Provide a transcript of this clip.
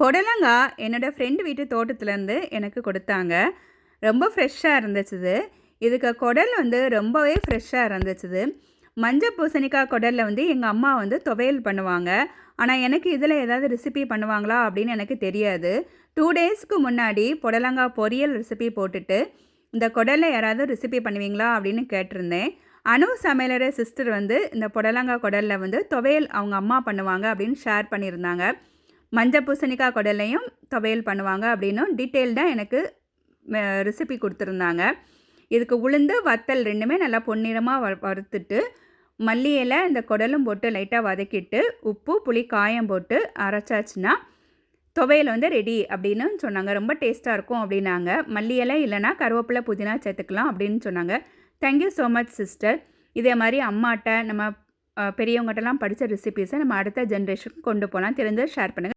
புடலங்காய் என்னோடய ஃப்ரெண்டு வீட்டு தோட்டத்துலேருந்து எனக்கு கொடுத்தாங்க. ரொம்ப ஃப்ரெஷ்ஷாக இருந்துச்சுது. இதுக்கு குடல் வந்து ரொம்பவே ஃப்ரெஷ்ஷாக இருந்துச்சு மஞ்சள் பூசணிக்காய் குடலில் வந்து எங்கள் அம்மா வந்து துவையல் பண்ணுவாங்க. ஆனால் எனக்கு இதில் ஏதாவது ரெசிபி பண்ணுவாங்களா அப்படின்னு எனக்கு தெரியாது. டூ டேஸ்க்கு முன்னாடி புடலங்காய் பொரியல் ரெசிபி போட்டுட்டு இந்த குடலில் யாராவது ரெசிபி பண்ணுவீங்களா அப்படின்னு கேட்டிருந்தேன். அணு சமையலற சிஸ்டர் வந்து இந்த புடலங்காய் குடலில் வந்து துவையல் அவங்க அம்மா பண்ணுவாங்க அப்படின்னு ஷேர் பண்ணியிருந்தாங்க. மஞ்சள் பூசணிக்காய் குடலையும் துவையல் பண்ணுவாங்க அப்படின்னும் டீட்டெயில்டாக எனக்கு ரெசிபி கொடுத்துருந்தாங்க. இதுக்கு உளுந்து வத்தல் ரெண்டுமே நல்லா பொன்னிறமாக வ வறுத்துட்டு மல்லி இலை இந்த குடலும் போட்டு லைட்டாக வதக்கிட்டு உப்பு புளி காயம் போட்டு அரைச்சாச்சுன்னா துவையல் வந்து ரெடி அப்படின்னு சொன்னாங்க. ரொம்ப டேஸ்ட்டாக இருக்கும் அப்படின்னாங்க. மல்லி இலை இல்லைனா கருவேப்பிலை புதினா சேர்த்துக்கலாம் அப்படின்னு சொன்னாங்க. தேங்க்யூ ஸோ மச் சிஸ்டர் இதே மாதிரி அம்மாட்ட நம்ம பெரியவங்ககிட்டலாம் படித்த ரெசிபீஸை நம்ம அடுத்த ஜென்ரேஷனுக்கு கொண்டு போகலாம். தெரிஞ்சு ஷேர் பண்ணுங்கள்